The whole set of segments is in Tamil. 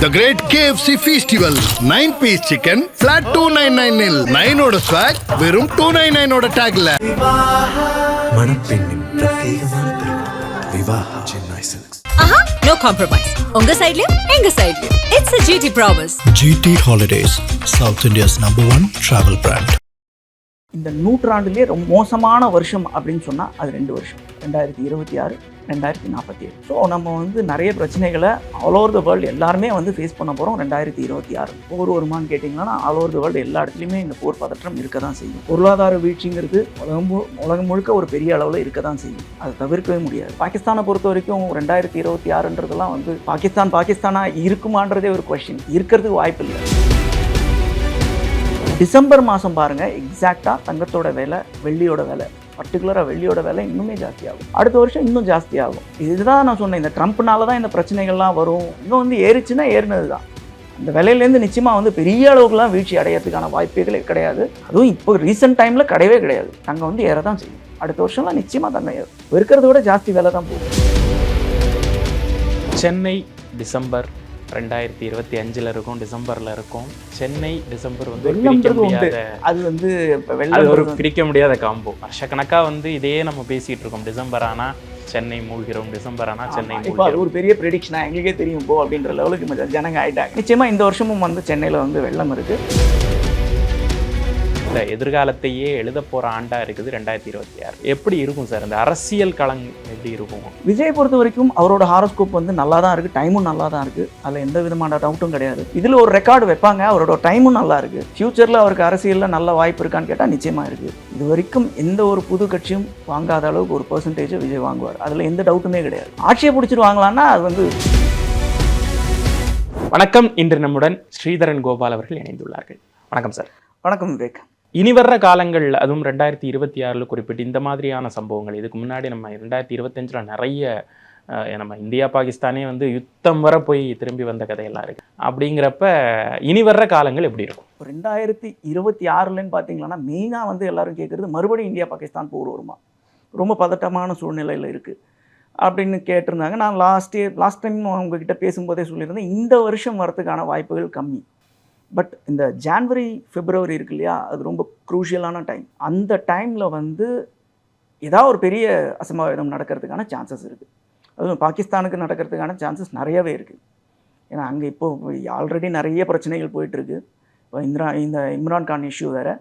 The great KFC festival nine piece chicken flat two nine nine இல் நைனோட ஸ்வாக் வெறும் டூ நைன் நைனோட டேக்ல மணப்பெண்ணின் பிரத்யேகமான விவாஹா சென்னை சில்க்ஸ் ஆஹா நோ காம்ப்ரமைஸ் உங்க சைடுலயும் எங்க சைடுலயும் it's a GT promise GT Holidays, South India's number one travel brand. இந்த நூற்றாண்டுலேயே ரொம்ப மோசமான வருஷம் அப்படின்னு சொன்னால் அது ரெண்டு வருஷம். ரெண்டாயிரத்தி இருபத்தி ஆறு ரெண்டாயிரத்தி நாற்பத்தி ஏழு. ஸோ நம்ம வந்து நிறைய பிரச்சனைகளை ஆல் ஓவர் த வேர்ல்டு எல்லாருமே வந்து ஃபேஸ் பண்ண போகிறோம் ரெண்டாயிரத்தி இருபத்தி ஆறு. போர் வருமான்னு கேட்டிங்கன்னா ஆல் ஓவர் த வேர்ல்டு எல்லா இடத்துலையுமே இந்த போர் பதற்றம் இருக்க தான் செய்யும். பொருளாதார வீழ்ச்சிங்கிறது உலகம் மு- உலகம் முழுக்க ஒரு பெரிய அளவில் இருக்க தான் செய்யும். அதை தவிர்க்கவே முடியாது. பாகிஸ்தானை பொறுத்த வரைக்கும் ரெண்டாயிரத்தி இருபத்தி ஆறுன்றதெல்லாம் வந்து பாகிஸ்தான் பாகிஸ்தானாக இருக்குமான்றதே ஒரு கொஷின் இருக்கிறதுக்கு வாய்ப்பு இல்லை டிசம்பர் மாதம் பாருங்கள் எக்ஸாக்டாக தங்கத்தோட விலை வெள்ளியோட விலை. பர்டிகுலராக வெள்ளியோட விலை இன்னுமே ஜாஸ்தியாகும். அடுத்த வருஷம் இன்னும் ஜாஸ்தியாகும். இதுதான் நான் சொன்னேன் இந்த ட்ரம்ப்னால தான் இந்த பிரச்சனைகள்லாம் வரும். இன்னும் வந்து ஏறிச்சுன்னா ஏறினது தான் அந்த விலையிலேருந்து நிச்சயமாக வந்து பெரிய அளவுக்குலாம் வீழ்ச்சி அடையிறதுக்கான வாய்ப்புகளே கிடையாது. அதுவும் இப்போ ரீசெண்ட் டைமில் கிடையவே கிடையாது. தங்கம் வந்து ஏற தான் செய்யும். அடுத்த வருஷம்லாம் நிச்சயமாக தங்கம் ஏறும். இருக்கிறத விட ஜாஸ்தி விலை தான் போகும். சென்னை டிசம்பர் ரெண்டாயிரத்தி இருபத்தி அஞ்சில் இருக்கும் டிசம்பரில் இருக்கும். சென்னை டிசம்பர் வந்து பிரிக்க முடியாத அது வந்து ஒரு வெள்ளம் பிரிக்க முடியாத காம்போ வருஷக்கணக்காக வந்து இதையே நம்ம பேசிட்டு இருக்கோம். டிசம்பர் ஆனா சென்னை மூழ்கிறோம் டிசம்பர் ஆனா சென்னை இப்போ ஒரு பெரிய ப்ரெடிக்ஷனா எங்களுக்கே தெரியும் போ அப்படின்ற லெவலுக்கு ஜனங்க ஆயிட்டாங்க. நிச்சயமா இந்த வருஷமும் வந்து சென்னையில வந்து வெள்ளம் இருக்கு. இந்த எதிர்காலத்தையே எழுத போற ஆண்டா இருக்குது ரெண்டாயிரத்தி இருபத்தி ஆறு. எப்படி இருக்கும் சார்? இந்த அரசியல் களம் எப்படி இருக்கும்? விஜய் பொறுத்த வரைக்கும் அவரோட ஹாரோஸ்கோப் வந்து நல்லா தான் இருக்கு டைமும் நல்லா தான் இருக்கு. அதுல எந்த விதமான டவுட்டும் கிடையாது. இதுல ஒரு ரெக்கார்டு வைப்பாங்க அவரோட டைமும் நல்லா இருக்கு. ஃபியூச்சர்ல அவருக்கு அரசியல்ல நல்ல வாய்ப்பு இருக்கான்னு கேட்டா நிச்சயமா இருக்கு. இது வரைக்கும் எந்த ஒரு புது கட்சியும் வாங்காத அளவுக்கு ஒரு பெர்சன்டேஜ் விஜய் வாங்குவார். அதுல எந்த டவுட்டுமே கிடையாது. ஆட்சியை பிடிச்சிட்டு வாங்கலாம்னா அது வந்து வணக்கம். இன்று நம்முடன் ஸ்ரீதரன் கோபால் அவர்கள் இணைந்துள்ளார்கள். வணக்கம் சார். வணக்கம் விவேக். இனி வர்ற காலங்கள் அதுவும் ரெண்டாயிரத்தி இருபத்தி ஆறில் குறிப்பிட்டு இந்த மாதிரியான சம்பவங்கள் இதுக்கு முன்னாடி நம்ம ரெண்டாயிரத்தி இருபத்தஞ்சில் நிறைய நம்ம இந்தியா பாகிஸ்தானே வந்து யுத்தம் வர போய் திரும்பி வந்த கதையெல்லாம் இருக்கு. அப்படிங்கிறப்ப இனி வர்ற காலங்கள் எப்படி இருக்கும்? இப்போ ரெண்டாயிரத்தி இருபத்தி ஆறுலன்னு பார்த்தீங்கன்னா மெயினாக வந்து எல்லாரும் கேட்குறது மறுபடியும் இந்தியா பாகிஸ்தான் போர் வருமா? ரொம்ப பதட்டமான சூழ்நிலையில் இருக்குது அப்படின்னு கேட்டிருந்தாங்க. நான் லாஸ்ட் இயர் லாஸ்ட் டைம் உங்ககிட்ட பேசும்போதே சொல்லியிருந்தேன் இந்த வருஷம் வரதுக்கான வாய்ப்புகள் கம்மி. பட் இந்த ஜான்வரி பிப்ரவரி இருக்கு இல்லையா அது ரொம்ப க்ரூஷியலான டைம் அந்த டைமில் வந்து ஏதாவது ஒரு பெரிய அசம்பாவிதம் நடக்கிறதுக்கான சான்சஸ் இருக்குது அதுவும் பாகிஸ்தானுக்கு நடக்கிறதுக்கான சான்சஸ் நிறையவே இருக்குது ஏன்னா அங்கே இப்போ ஆல்ரெடி நிறைய பிரச்சனைகள் போயிட்டுருக்கு. இப்போ இந்திரா இந்த இம்ரான் கான் இஷ்யூ வேறு.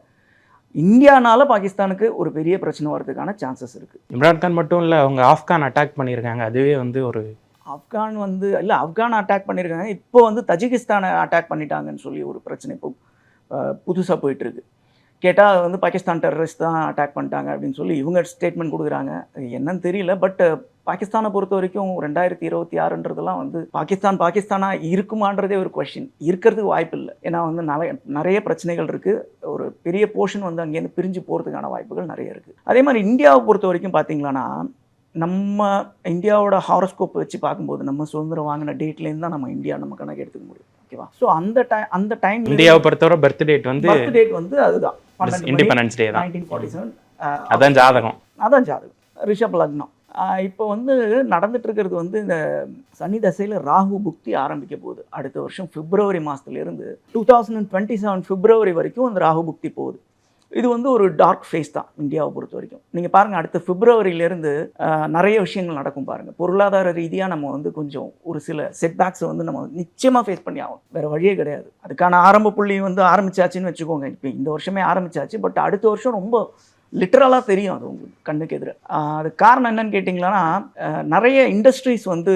இந்தியானால பாகிஸ்தானுக்கு ஒரு பெரிய பிரச்சனை வர்றதுக்கான சான்சஸ் இருக்குது இம்ரான்கான் மட்டும் இல்லை அவங்க ஆப்கான் அட்டாக் பண்ணியிருக்காங்க. அதுவே வந்து ஒரு ஆப்கான் வந்து இல்லை ஆப்கான் அட்டாக் பண்ணியிருக்காங்க இப்போ வந்து தஜிகிஸ்தானை அட்டாக் பண்ணிட்டாங்கன்னு சொல்லி ஒரு பிரச்சனை இப்போ புதுசாக போயிட்டுருக்கு. கேட்டால் வந்து பாகிஸ்தான் டெரரிஸ்ட் தான் அட்டாக் பண்ணிட்டாங்க அப்படின்னு சொல்லி இவங்க ஸ்டேட்மெண்ட் கொடுக்குறாங்க. அது என்னன்னு தெரியல பட் பாகிஸ்தானை பொறுத்த வரைக்கும் ரெண்டாயிரத்தி இருபத்தி ஆறுன்றதெல்லாம் வந்து பாகிஸ்தான் பாகிஸ்தானாக இருக்குமான்றதே ஒரு கொஷின் இருக்கிறதுக்கு வாய்ப்பு இல்லை. ஏன்னா வந்து நிறைய நிறைய பிரச்சனைகள் இருக்குது ஒரு பெரிய போர்ஷன் வந்து அங்கேருந்து பிரிஞ்சு போகிறதுக்கான வாய்ப்புகள் நிறைய இருக்குது அதே மாதிரி இந்தியாவை பொறுத்த வரைக்கும் பார்த்தீங்களன்னா நம்ம இந்தியாவோட ஹாரோஸ்கோப் வச்சு பார்க்கும்போது நம்ம சுதந்திரம் வாங்கின டேட்லேருந்து தான் நம்ம இந்தியா நம்ம கணக்கு எடுத்துக்க முடியும். ஓகேவா ஸோ அந்த டைம் அந்த டைம் இந்தியாவை பொறுத்தவரை பர்த் டேட் வந்து பர்த் டேட் வந்து அதுதான். Independence day nineteen forty seven அதான் ஜாதகம். அதான் ஜாதகம். ரிஷப் லக்னம். இப்போ வந்து நடந்துட்டு இருக்கிறது வந்து இந்த சனி தசையில் ராகு புக்தி ஆரம்பிக்க போகுது. அடுத்த வருஷம் பிப்ரவரி மாதத்துலேருந்து two thousand and twenty seven February வரைக்கும் அந்த ராகு புக்தி போகுது. இது வந்து ஒரு டார்க் ஃபேஸ் தான் இந்தியாவை பொறுத்த வரைக்கும். நீங்கள் பாருங்கள் அடுத்த பிப்ரவரியிலேருந்து நிறைய விஷயங்கள் நடக்கும் பாருங்கள் பொருளாதார ரீதியாக நம்ம வந்து கொஞ்சம் ஒரு சில செட்பேக்ஸை வந்து நம்ம நிச்சயமாக ஃபேஸ் பண்ணி ஆகும் வேறு வழியே கிடையாது. அதுக்கான ஆரம்ப புள்ளி வந்து ஆரம்பிச்சாச்சுன்னு வச்சுக்கோங்க. இப்போ இந்த வருஷமே ஆரம்பிச்சாச்சு. பட் அடுத்த வருஷம் ரொம்ப லிட்டரலாக தெரியும் அது உங்களுக்கு கண்ணுக்கு எதிர. அது காரணம் என்னன்னு கேட்டிங்கன்னா நிறைய இண்டஸ்ட்ரீஸ் வந்து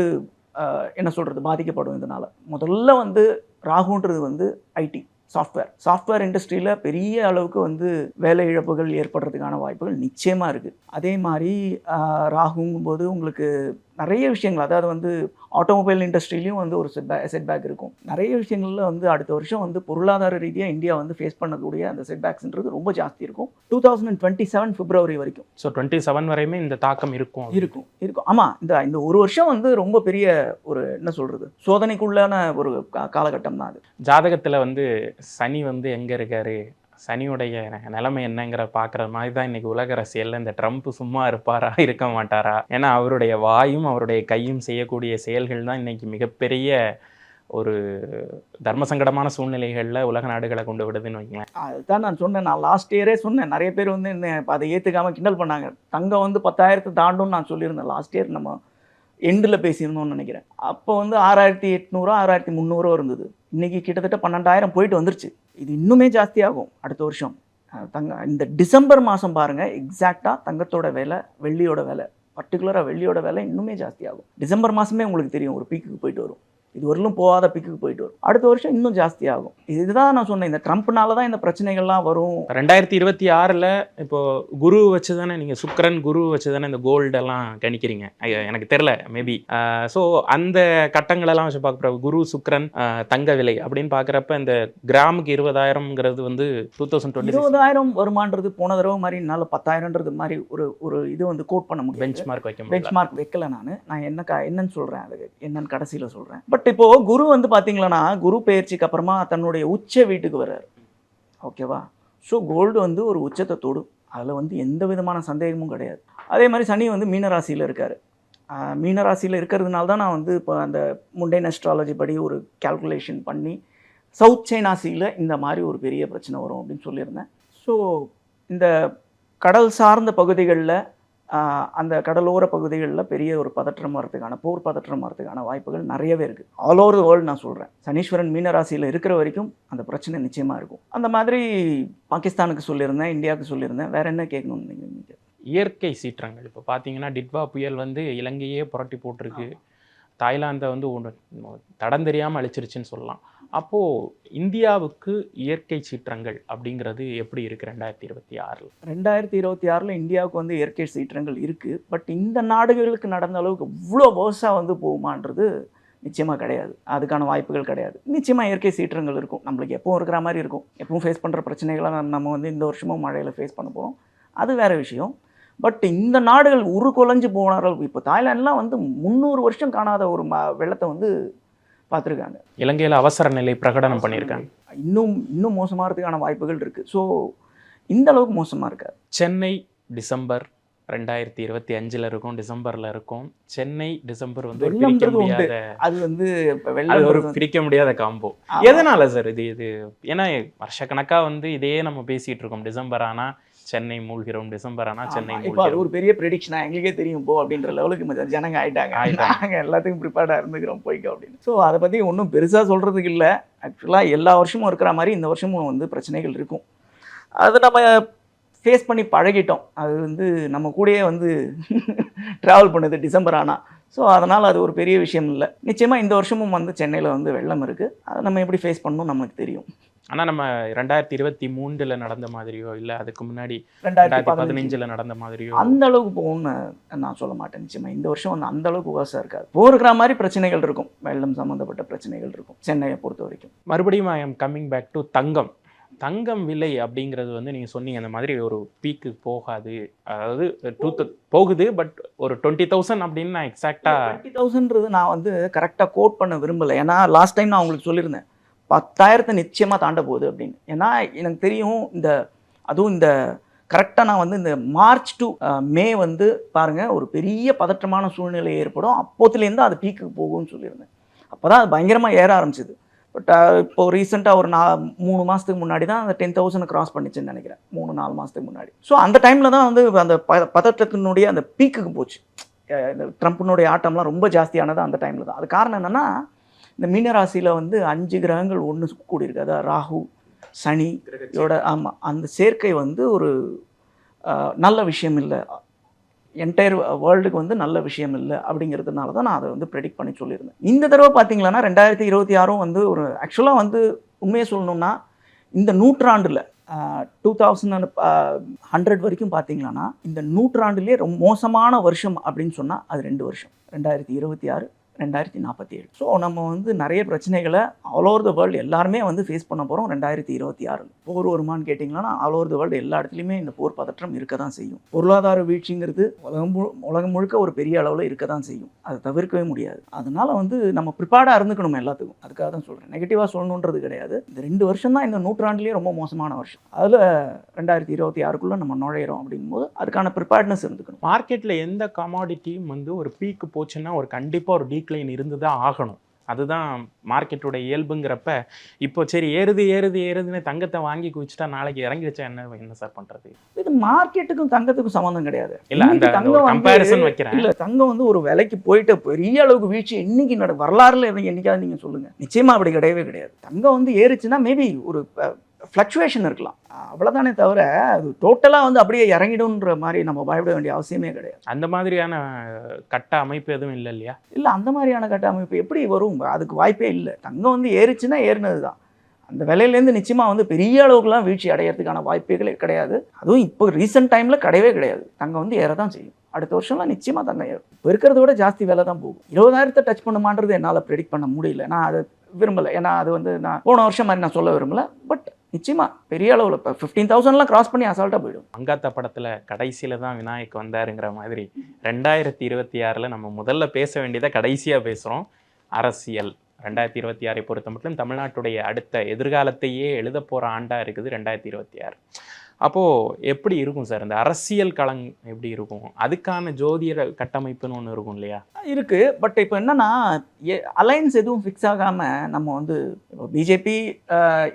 என்ன சொல்கிறது பாதிக்கப்படும் இதனால். முதல்ல வந்து ராகுன்றது வந்து ஐடி சாஃப்ட்வேர் சாஃப்ட்வேர் இண்டஸ்ட்ரியில் பெரிய அளவுக்கு வந்து வேலை இழப்புகள் ஏற்படுறதுக்கான வாய்ப்புகள் நிச்சயமாக இருக்குது அதே மாதிரி ராகுங்கும் ராகுங்கும்போது உங்களுக்கு நிறைய விஷயங்கள் அதாவது வந்து ஆட்டோமொபைல் இண்டஸ்ட்ரியிலையும் வந்து ஒரு செட்பேக் செட்பேக் இருக்கும். நிறைய விஷயங்களில் வந்து அடுத்த வருஷம் வந்து பொருளாதார ரீதியாக இந்தியா வந்து ஃபேஸ் பண்ணக்கூடிய அந்த செட்பேக்ஸ்ன்றது ரொம்ப ஜாஸ்தி இருக்கும். Two thousand and twenty seven February வரைக்கும். ஸோ டுவெண்ட்டி செவன் வரையுமே இந்த தாக்கம் இருக்கும் இருக்கும் இருக்கும். ஆமாம் இந்த இந்த ஒரு வருஷம் வந்து ரொம்ப பெரிய ஒரு என்ன சொல்கிறது சோதனைக்குள்ளான ஒரு காலகட்டம் தான் அது. ஜாதகத்தில் வந்து சனி வந்து எங்கே இருக்காரு? சனியுடைய நிலைமை என்னங்கிற பார்க்குற மாதிரி தான் இன்னைக்கு உலக அரசியலில் இந்த ட்ரம்ப் சும்மா இருப்பாரா இருக்க மாட்டாரா? ஏன்னா அவருடைய வாயும் அவருடைய கையும் செய்யக்கூடிய செயல்கள் தான் இன்னைக்கு மிகப்பெரிய ஒரு தர்ம சங்கடமான சூழ்நிலைகளில் உலக நாடுகளை கொண்டு விடுதுன்னு வைங்களேன். அதுதான் நான் சொன்னேன். நான் லாஸ்ட் இயரே சொன்னேன். நிறைய பேர் வந்து என்ன அதை ஏற்றுக்காம கிண்டல் பண்ணாங்க. தங்கம் வந்து பத்தாயிரத்தை தாண்டும்னு நான் சொல்லியிருந்தேன். லாஸ்ட் இயர் நம்ம எண்டில் பேசியிருந்தோம்னு நினைக்கிறேன். அப்போ வந்து ஆறாயிரத்தி எட்நூறுவா ஆறாயிரத்தி முந்நூறுவா இருந்தது. இன்றைக்கி கிட்டத்தட்ட பன்னெண்டாயிரம் போயிட்டு வந்துருச்சு. இது இன்னுமே ஜாஸ்தியாகும் அடுத்த வருஷம். தங்க இந்த டிசம்பர் மாதம் பாருங்கள் எக்ஸாக்டாக தங்கத்தோட விலை வெள்ளியோட விலை பர்டிகுலராக வெள்ளியோட விலை இன்னுமே ஜாஸ்தியாகும். டிசம்பர் மாதமே உங்களுக்கு தெரியும் ஒரு பீக்குக்கு போயிட்டு வரும். இது வரலும் போகாத பிக்குக்கு போயிட்டு வரும். அடுத்த வருஷம் இன்னும் ஜாஸ்தி ஆகும் இதுதான் நான் சொன்னேன் இந்த ட்ரம்ப்னால தான் இந்த பிரச்சனைகள்லாம் வரும். ரெண்டாயிரத்தி இருபத்தி ஆறில் இப்போ குரு வச்சு தானே நீங்கள் சுக்கிரன் குரு வச்சு தானே இந்த கோல்டெல்லாம் கணிக்கிறீங்க? எனக்கு தெரில மேபி ஸோ அந்த கட்டங்களெல்லாம் வச்சு பார்க்குற குரு சுக்கிரன் தங்க விலை அப்படின்னு பார்க்குறப்ப இந்த கிராமுக்கு இருபதாயிரம்ங்கிறது வந்து டூ தௌசண்ட் டுவெண்ட்டி இருபதாயிரம் வருமானது போன தடவை மாதிரி என்னால் பத்தாயிரம்ன்றது மாதிரி ஒரு ஒரு இது வந்து கோட் பண்ண முடியும் பெஞ்ச் மார்க் வைக்க பெஞ்ச் மார்க் வைக்கல நான். நான் என்ன என்னன்னு சொல்கிறேன் அதுக்கு என்னன்னு கடைசியில் சொல்கிறேன் பட் பட் இப்போ குரு வந்து பார்த்தீங்களன்னா குரு பயிற்சிக்கு அப்புறமா தன்னுடைய உச்ச வீட்டுக்கு வர்றார். ஓகேவா ஸோ கோல்டு வந்து ஒரு உச்சத்தை தொடும். அதில் வந்து எந்த விதமான சந்தேகமும் கிடையாது. அதே மாதிரி சனி வந்து மீனராசியில் இருக்கார். மீனராசியில் இருக்கிறதுனால தான் நான் வந்து இப்போ அந்த முண்டைன் அஸ்ட்ராலஜி படி ஒரு கால்குலேஷன் பண்ணி சவுத் சைனாசியில் இந்த மாதிரி ஒரு பெரிய பிரச்சனை வரும் அப்படின்னு சொல்லியிருந்தேன். ஸோ இந்த கடல் சார்ந்த பகுதிகளில் அந்த கடலோர பகுதிகளில் பெரிய ஒரு பதற்றம் வரதுக்கான போர் பதற்றம் வரதுக்கான வாய்ப்புகள் நிறையவே இருக்குது ஆல் ஓவர் வேர்ல்டு நான் சொல்கிறேன் சனீஸ்வரன் மீனராசியில் இருக்கிற வரைக்கும் அந்த பிரச்சனை நிச்சயமாக இருக்கும். அந்த மாதிரி பாகிஸ்தானுக்கு சொல்லியிருந்தேன் இந்தியாவுக்கு சொல்லியிருந்தேன். வேற என்ன கேட்கணும்னு நீங்கள் இயற்கை சீற்றங்கள். இப்போ பார்த்தீங்கன்னா டிட்வா புயல் வந்து இலங்கையே புரட்டி போட்டிருக்கு. தாய்லாந்தை வந்து ஒன்று தடம் தெரியாமல் அழிச்சிருச்சுன்னு சொல்லலாம். அப்போது இந்தியாவுக்கு இயற்கை சீற்றங்கள் அப்படிங்கிறது எப்படி இருக்குது ரெண்டாயிரத்தி இருபத்தி ஆறில்? ரெண்டாயிரத்தி இருபத்தி ஆறில் இந்தியாவுக்கு வந்து இயற்கை சீற்றங்கள் இருக்குது பட் இந்த நாடுகளுக்கு நடந்த அளவுக்கு இவ்வளோ வேர்ஸாக வந்து போகுமான்றது நிச்சயமாக கிடையாது. அதுக்கான வாய்ப்புகள் கிடையாது. நிச்சயமாக இயற்கை சீற்றங்கள் இருக்கும். நம்மளுக்கு எப்பவும் இருக்கிற மாதிரி இருக்கும். எப்பவும் ஃபேஸ் பண்ணுற பிரச்சனைகளை நம்ம- வந்து இந்த வருஷமும் மழையில் ஃபேஸ் பண்ண போகிறோம் அது வேறு விஷயம். பட் இந்த நாடுகள் உருக்குலைஞ்சு போன அளவுக்கு இப்போ தாய்லாந்துலாம் வந்து முந்நூறு வருஷம் காணாத ஒரு ம வெள்ளத்தை வந்து பார்த்துருக்காங்க. இலங்கையில் அவசர நிலை பிரகடனம் பண்ணியிருக்காங்க. இன்னும் இன்னும் மோசமாகிறதுக்கான வாய்ப்புகள் இருக்குது ஸோ இந்த அளவுக்கு மோசமாக இருக்காது. சென்னை டிசம்பர் ரெண்டாயிரத்தி இருபத்தி அஞ்சில் இருக்கும் டிசம்பரில் இருக்கும். சென்னை டிசம்பர் வந்து பிரிக்க முடியாத அது வந்து அது ஒரு வெள்ளம் பிரிக்க முடியாத காம்போ. எதனால சார் இது இது? ஏன்னா வருஷக்கணக்கா வந்து இதே நம்ம பேசிட்டு இருக்கோம். டிசம்பர் ஆனா சென்னை மூழ்கிறோம் டிசம்பர். ஆனா சென்னை இப்போ அது ஒரு பெரிய ப்ரெடிக்ஷனா எங்களுக்கே தெரியும் போ அப்படின்ற லெவலுக்கு ஜனங்க ஆயிட்டாங்க. ஆயிட்டாங்க. நாங்க எல்லாத்துக்கும் ப்ரிப்பேர்டாக இருந்துக்கிறோம் போய்க்கோ அப்படின்னு. ஸோ அதை பற்றி ஒன்றும் பெருசாக சொல்கிறதுக்கு இல்லை. ஆக்சுவலாக எல்லா வருஷமும் இருக்கிற மாதிரி இந்த வருஷமும் வந்து பிரச்சனைகள் இருக்கும். அது நம்ம ஃபேஸ் பண்ணி பழகிட்டோம். அது வந்து நம்ம கூடயே வந்து ட்ராவல் பண்ணுது டிசம்பர் ஆனால் ஸோ அதனால் அது ஒரு பெரிய விஷயம் இல்லை. நிச்சயமாக இந்த வருஷமும் வந்து சென்னையில் வந்து வெள்ளம் இருக்குது அதை நம்ம எப்படி ஃபேஸ் பண்ணணும் நமக்கு தெரியும். ஆனா நம்ம ரெண்டாயிரத்தி இருபத்தி மூணுல நடந்த மாதிரியோ இல்ல அதுக்கு முன்னாடி ரெண்டாயிரத்தி ரெண்டாயிரத்தி பதினஞ்சு பதினஞ்சுல. நடந்த மாதிரியோ. அந்த அளவுக்கு போகும்னு நான் சொல்ல மாட்டேன் நிச்சயமா. இந்த வருஷம் வந்து அந்த அளவுக்கு விவசாயம் இருக்காது. போருக்கிற மாதிரி பிரச்சனைகள் இருக்கும். வெள்ளம் சம்மந்தப்பட்ட பிரச்சனைகள் இருக்கும் சென்னையை பொறுத்த வரைக்கும். மறுபடியும் I am coming back to தங்கம். தங்கம் விலை அப்படிங்கிறது வந்து நீங்க சொன்னீங்க அந்த மாதிரி ஒரு பீக்கு போகாது. அதாவது டூ போகுது பட் ஒரு டுவெண்ட்டி தௌசண்ட் அப்படின்னு நான் எக்ஸாக்டா டுவெண்ட்டி தௌசண்ட்றது நான் வந்து கரெக்டாக கோட் பண்ண விரும்பலை. ஏன்னா லாஸ்ட் டைம் நான் உங்களுக்கு சொல்லியிருந்தேன் பத்தாயிரத்தை நிச்சயமாக தாண்ட போகுது அப்படின்னு. ஏன்னா எனக்கு தெரியும் இந்த அதுவும் இந்த கரெக்டாக நான் வந்து இந்த மார்ச் டு மே வந்து பாருங்கள் ஒரு பெரிய பதற்றமான சூழ்நிலை ஏற்படும். அப்போத்துலேருந்து அது பீக்குக்கு போகும்னு சொல்லியிருந்தேன். அப்போ தான் அது பயங்கரமாக ஏற ஆரம்பிச்சது. பட் இப்போ ரீசெண்டாக ஒரு நா மூணு மாதத்துக்கு முன்னாடி தான் அந்த டென் தௌசண்ட் கிராஸ் பண்ணிச்சுன்னு நினைக்கிறேன். மூணு நாலு மாதத்துக்கு முன்னாடி. ஸோ அந்த டைமில் தான் வந்து அந்த ப பதற்றத்தினுடைய அந்த பீக்குக்கு போச்சு. இந்த ட்ரம்ப்பினுடைய ஆட்டம்லாம் ரொம்ப ஜாஸ்தியானது அந்த டைமில் தான். அது காரணம் என்னென்னா இந்த மீனராசியில் வந்து அஞ்சு கிரகங்கள் ஒன்று கூடியிருக்கு. அதாவது ராகு சனி இதோட ஆமாம் அந்த சேர்க்கை வந்து ஒரு நல்ல விஷயம் இல்லை. என்டையர் வேர்ல்டுக்கு வந்து நல்ல விஷயம் இல்லை அப்படிங்கிறதுனால தான் நான் அதை வந்து ப்ரெடிக்ட் பண்ணி சொல்லியிருந்தேன். இந்த தடவை பார்த்தீங்களன்னா ரெண்டாயிரத்தி இருபத்தி ஆறும் வந்து ஒரு ஆக்சுவலாக வந்து உண்மையை சொல்லணும்னா இந்த நூற்றாண்டில் டூ தௌசண்ட் அண்ட் ஹண்ட்ரட் வரைக்கும் பார்த்தீங்கன்னா இந்த நூற்றாண்டுலேயே ரொம்ப மோசமான வருஷம் அப்படின்னு சொன்னால் அது ரெண்டு வருஷம். ரெண்டாயிரத்தி இருபத்தி ஆறு ரெண்டாயிரத்தி நாற்பத்தி ஏழு. ஸோ நம்ம வந்து நிறைய பிரச்சனைகளை ஆல் ஓவர் த வேர்ல்டு எல்லாருமே வந்து ஃபேஸ் பண்ண போகிறோம் ரெண்டாயிரத்தி இருபத்தி ஆறில். போர் வருமான்னு கேட்டிங்கன்னா ஆல் ஓவர் த வேர்ல்டு எல்லா இடத்துலையுமே இந்த போர் பதற்றம் இருக்க தான் செய்யும். பொருளாதார வீழ்ச்சிங்கிறது உலகம் முழு உலகம் முழுக்க ஒரு பெரிய அளவில் இருக்க தான் செய்யும். அதை தவிர்க்கவே முடியாது. அதனால வந்து நம்ம ப்ரிப்பேர்டாக இருந்துக்கணும் எல்லாத்துக்கும். அதுக்காக தான் சொல்கிறேன் நெகட்டிவாக சொல்லணுன்றது கிடையாது. இந்த ரெண்டு வருஷம் தான் இந்த நூற்றாண்டுலேயே ரொம்ப மோசமான வருஷம். அதில் ரெண்டாயிரத்தி இருபத்தி ஆறுக்குள்ளே நம்ம நுழையிறோம் அப்படிங்கும்போது அதுக்கான ப்ரிப்பேர்ட்னஸ் இருந்துக்கணும். மார்க்கெட்டில் எந்த கமாடிட்டியும் வந்து ஒரு பீக்கு போச்சுன்னா ஒரு கண்டிப்பாக ஒரு டீக்ளைன் இருந்து தான் ஆகணும். அதுதான் மார்க்கெட்டோட இயல்புங்கிறப்ப இப்போ சரி ஏறுது ஏறுது ஏறுதுன்னு தங்கத்தை வாங்கி குவிச்சிட்டா நாளைக்கு இறங்கிடுச்சா என்ன என்ன சார் பண்றது? இது மார்க்கெட்டுக்கும் தங்கத்துக்கும் சம்மந்தம் கிடையாது. இல்ல அந்த கம்பேரிசன் வைக்கிறேன். இல்ல தங்கம் வந்து ஒரு விலைக்கு போயிட்டு பெரிய அளவுக்கு வீழ்ச்சி இன்னைக்கு நட வரலாறுல என்னைக்காவது நீங்க சொல்லுங்க. நிச்சயமா அப்படி கிடையவே கிடையாது. தங்கம் வந்து ஏறுச்சுன்னா மேபி ஒரு ஃப்ளக்சுவேஷன் இருக்கலாம். அவ்வளவுதானே தவிர அது டோட்டலா வந்து அப்படியே இறங்கிடும்ன்ற மாதிரி நம்ம பயப்பட வேண்டிய அவசியமே கிடையாது. அந்த மாதிரியான கட்ட அமைப்பு எதுவும் இல்லை இல்லையா? இல்ல அந்த மாதிரியான கட்டமைப்பு எப்படி வரும்? அதுக்கு வாய்ப்பே இல்லை. தங்கம் வந்து ஏறுச்சுன்னா ஏறினது தான் அந்த விலையிலேருந்து நிச்சயமா வந்து பெரிய அளவுக்குலாம் வீழ்ச்சி அடையிறதுக்கான வாய்ப்புகளே கிடையாது. அதுவும் இப்போ ரீசெண்ட் டைம்ல கிடையவே கிடையாது. தங்கம் வந்து ஏற தான் செய்யும். அடுத்த வருஷம்லாம் நிச்சயமா தங்கம் ஏறும். இப்போ இருக்கிறத விட ஜாஸ்தி விலை தான் போகும். இருபதாயிரத்தை டச் பண்ணுமான்றது என்னால் ப்ரெடிக்ட் பண்ண முடியல. நான் அதை விரும்பலை. ஏன்னா அது வந்து நான் போன வருஷம் மாதிரி நான் சொல்ல விரும்பல. பட் நிச்சயமாக பெரிய அளவில். இப்போ ஃபிஃப்டீன் தௌசண்ட்லாம் கிராஸ் பண்ணி அசால்ட்டாக போயிடும். அங்காத்த படத்தில் கடைசியில் தான் விநாயக் வந்தாருங்கிற மாதிரி ரெண்டாயிரத்தி இருபத்தி ஆறில் நம்ம முதல்ல பேச வேண்டியதை கடைசியாக பேசுகிறோம் அரசியல். ரெண்டாயிரத்தி இருபத்தி ஆறை பொறுத்த மட்டும் தமிழ்நாட்டுடைய அடுத்த எதிர்காலத்தையே எழுத போகிற ஆண்டாக இருக்குது ரெண்டாயிரத்தி இருபத்தி ஆறு. அப்போது எப்படி இருக்கும் சார்? இந்த அரசியல் களங் எப்படி இருக்கும்? அதுக்கான ஜோதிட கட்டமைப்புன்னு ஒன்று இருக்கும் இல்லையா? இருக்குது பட் இப்போ என்னென்னா அலைன்ஸ் எதுவும் ஃபிக்ஸ் ஆகாமல் நம்ம வந்து இப்போ பிஜேபி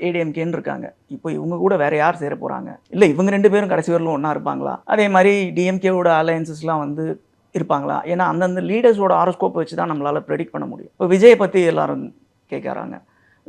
ஏடிஎம்கேன்னு இருக்காங்க. இப்போ இவங்க கூட வேறு யார் சேர போகிறாங்க இல்லை இவங்க ரெண்டு பேரும் கடைசி வரலும் ஒன்றா இருப்பாங்களா? அதே மாதிரி டிஎம்கேவோட அலையன்சஸ்லாம் வந்து இருப்பாங்களா? ஏன்னா அந்தந்த லீடர்ஸோட ஆரோஸ்கோப்பை வச்சு தான் நம்மளால் ப்ரெடிக்ட் பண்ண முடியும். இப்போ விஜயை பற்றி எல்லோரும் கேட்குறாங்க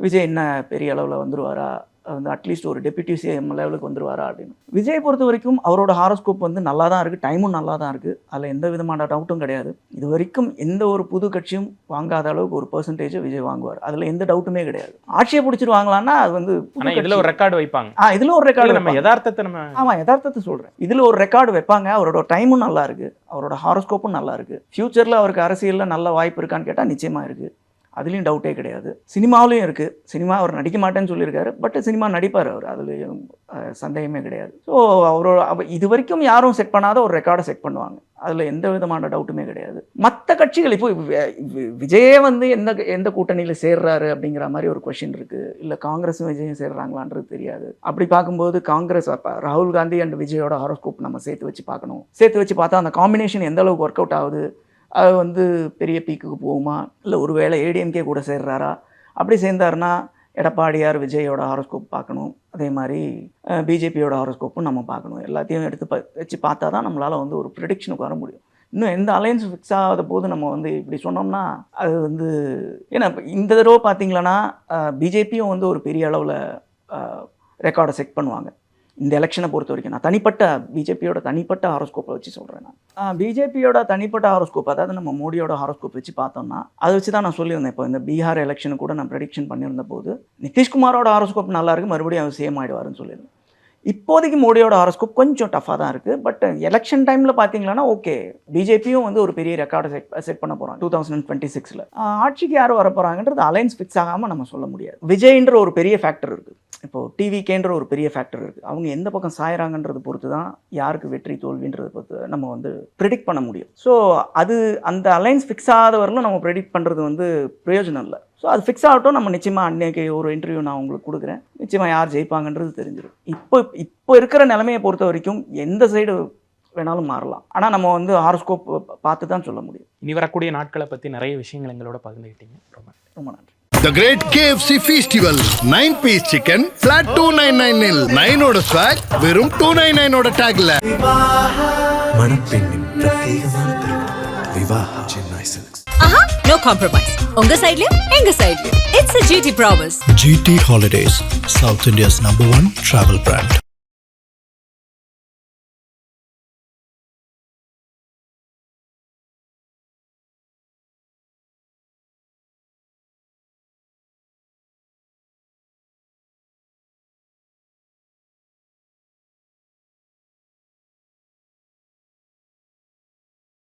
விஜய் என்ன பெரிய அளவில் வந்துடுவாரா வந்து அட்லீஸ்ட் ஒரு டெப்யூட்டி சிஎம் லெவலுக்கு வந்துருவாரா அப்படின்னு. விஜய் பொறுத்த வரைக்கும் அவரோட ஹாரோஸ்கோப் வந்து நல்லா தான் இருக்குது டைமும் நல்லா தான் இருக்குது அதில் எந்த விதமான டவுட்டும் கிடையாது. இது வரைக்கும் எந்த ஒரு புது கட்சியும் வாங்காத அளவுக்கு ஒரு பர்சன்டேஜ் விஜய் வாங்குவார். அதில் எந்த டவுட்டுமே கிடையாது. ஆட்சியை பிடிச்சிருவாங்களான்னா அது வந்து இதுல ஒரு. ரெக்கார்டு வைப்பாங்க. ஆ இதில் ஒரு ரெக்கார்டு நம்ம யதார்த்தத்தை நம்ம ஆமா யதார்த்தத்தை சொல்றேன். இதுல ஒரு ரெக்கார்டு வைப்பாங்க அவரோட டைமும் நல்லா இருக்கு அவரோட ஹாரோஸ்கோப்பும் நல்லா இருக்கு. ஃபியூச்சர்ல அவருக்கு அரசியல்ல நல்ல வாய்ப்பு இருக்கான்னு கேட்டா நிச்சயமா இருக்கு. அதுலேயும் டவுட்டே கிடையாது. சினிமாவிலையும் இருக்குது சினிமா அவர் நடிக்க மாட்டேன்னு சொல்லியிருக்காரு. பட் சினிமா நடிப்பார் அவர். அதுலேயும் சந்தேகமே கிடையாது. ஸோ அவரோட இது வரைக்கும் யாரும் செட் பண்ணாத ஒரு ரெக்கார்டை செட் பண்ணுவாங்க. அதில் எந்த விதமான டவுட்டுமே கிடையாது. மற்ற கட்சிகள் இப்போ விஜயே வந்து எந்த எந்த கூட்டணியில் சேர்றாரு அப்படிங்கிற மாதிரி ஒரு கொஷின் இருக்குது இல்லை காங்கிரஸும் விஜயும் சேர்றாங்களான்றது தெரியாது. அப்படி பார்க்கும்போது காங்கிரஸ் ராகுல் காந்தி அண்ட் விஜயோட ஹாரோஸ்கோப் நம்ம சேர்த்து வச்சு பார்க்கணும். சேர்த்து வச்சு பார்த்தா அந்த காம்பினேஷன் எந்த அளவுக்கு ஒர்க் அவுட் ஆகுது? அது வந்து பெரிய பீக்குக்கு போகுமா? இல்லை ஒருவேளை ஏடிஎம்கே கூட சேர்றாரா? அப்படி சேர்ந்தாருன்னா எடப்பாடியார் விஜயோட ஹாரோஸ்கோப் பார்க்கணும். அதே மாதிரி பிஜேபியோட ஹாரோஸ்கோப்பும் நம்ம பார்க்கணும். எல்லாத்தையும் எடுத்து ப வச்சு பார்த்தா தான் நம்மளால் வந்து ஒரு ப்ரிடிக்ஷனுக்கு வர முடியும். இன்னும் எந்த அலையன்ஸ் ஃபிக்ஸ் ஆகாத போது நம்ம வந்து இப்படி சொன்னோம்னா அது வந்து ஏன்னா இந்த தடவை பார்த்தீங்களன்னா பிஜேபியும் வந்து ஒரு பெரிய அளவில் ரெக்கார்டை செக் பண்ணுவாங்க. இந்த எலெக்ஷனை பொறுத்த வரைக்கும் நான் தனிப்பட்ட பிஜேபியோட தனிப்பட்ட ஹாரோஸ்கோப்பை வச்சு சொல்கிறேன் நான். பிஜேபியோட தனிப்பட்ட ஹாரோஸ்கோப் அதாவது நம்ம மோடியோட ஹாரோஸ்கோப் வச்சு பார்த்தோம்னா அதை வச்சு தான் நான் சொல்லியிருந்தேன். இப்போ இந்த பீகார் எலெக்ஷனு கூட நான் ப்ரெடிக்ஷன் பண்ணியிருந்த போது நிதிஷ்குமாரோட ஹாரோஸ்கோப் நல்லாயிருக்கு மறுபடியும் அவர் சேம் ஆகிடுவாருன்னு சொல்லியிருந்தேன். இப்போதைக்கு மோடியோட ஹாரோஸ்கோப் கொஞ்சம் டஃப்பாக தான் இருக்குது பட் எலெக்ஷன் டைமில் பார்த்தீங்கன்னா ஓகே பிஜேபியும் வந்து ஒரு பெரிய ரெக்கார்டை செட் செட் பண்ண போகிறாங்க டூ தௌசண்ட் டுவெண்ட்டி சிக்ஸில் ஆட்சிக்கு யார் வர போகிறாங்கன்றது அலைன்ஸ் ஃபிக்ஸ் ஆகாமல் நம்ம சொல்ல முடியாது. விஜய்ன்ற ஒரு பெரிய ஃபேக்டர் இருக்குது இப்போது டிவிகேன்ற ஒரு பெரிய ஃபேக்டர் இருக்குது அவங்க எந்த பக்கம் சாயறாங்கன்றது பொறுத்து தான் யாருக்கு வெற்றி தோல்வின்றதை பொறுத்து நம்ம வந்து ப்ரெடிக்ட் பண்ண முடியும். ஸோ அது அந்த அலைன்ஸ் ஃபிக்ஸ் ஆகாத வரலும் நம்ம ப்ரெடிக்ட் பண்ணுறது வந்து பிரயோஜனம் இல்லை. ஸோ அது ஃபிக்ஸ் ஆகட்டும். நம்ம நிச்சயமாக அன்னைக்கு ஒரு இன்டர்வியூ நான் உங்களுக்கு கொடுக்குறேன். நிச்சயமாக யார் ஜெயிப்பாங்கன்றது தெரிஞ்சிடும் இப்போ இப்போ இருக்கிற நிலைமையை பொறுத்த வரைக்கும் எந்த சைடு வேணாலும் மாறலாம். ஆனால் நம்ம வந்து ஹாரோஸ்கோப் பார்த்து தான் சொல்ல முடியும். இனி வரக்கூடிய நாட்களை பத்தி நிறைய விஷயங்கள் எங்களோட பகிர்ந்துக்கிட்டீங்க ரொம்ப ரொம்ப நன்றி. The great KFC festival nine piece chicken flat two nine nine nil நைனோட swag வெறும் டூ நைன் நைனோட டேக்ல மணப்பெண்ணின் பிரத்யேகமான விவாஹா ஆஹா நோ காம்ப்ரமைஸ் உங்க சைடுலயும் எங்க சைடுலயும் it's a GT promise GT Holidays, South India's number one travel brand.